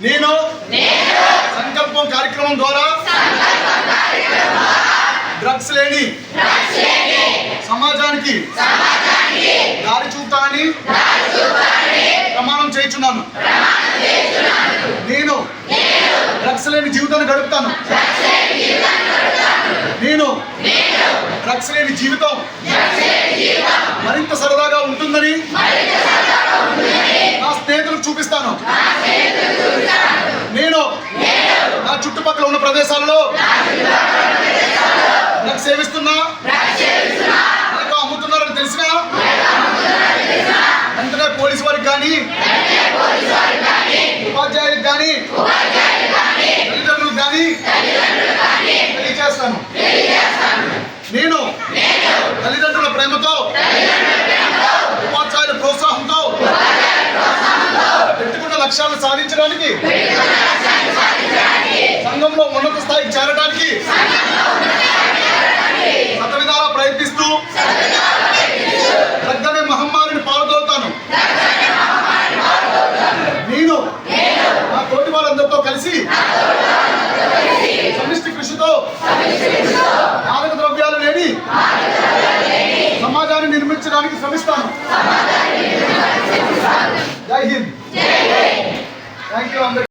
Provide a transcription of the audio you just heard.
నేను సంకల్పం కార్యక్రమం ద్వారా డ్రగ్స్ లేని సమాజానికి దారి చూపుతానని ప్రమాణం చేయించున్నాను. నేను డ్రగ్స్ లేని జీవితాన్ని గడుపుతాను. నేను డ్రగ్స్ లేని జీవితం మరింత సరదాగా ఉంటుందని నా స్నేహితులకు చూపిస్తాను నేను నా చుట్టుపక్కల ఉన్న ప్రదేశాల్లో? నాకు సేవిస్తున్నా? నాకు అమ్ముతున్నారని తెలిసినా? వెంటనే పోలీసు వారికి కానీ ఉపాధ్యాయులకు కానీ తల్లిదండ్రులకు కానీ తెలియజేస్తాను. నేను తల్లిదండ్రుల ప్రేమతో ఉపాధ్యాయుల ప్రోత్సాహంతో పెట్టుకున్న లక్ష్యాలను సాధించడానికి సంఘంలో ఉన్నత స్థాయికి చేరడానికి శత విధాలా ప్రయత్నిస్తూ పెద్దనే మహమ్మారిని పాల్గొతాను నేను నా తోటి వారందరితో కలిసి సమిష్టి కృషితో మాదక ద్రవ్యాలు లేని సమాజాన్ని నిర్మించడానికి శ్రమిస్తాను. జై హింద్. థ్యాంక్ యూ అందరికీ.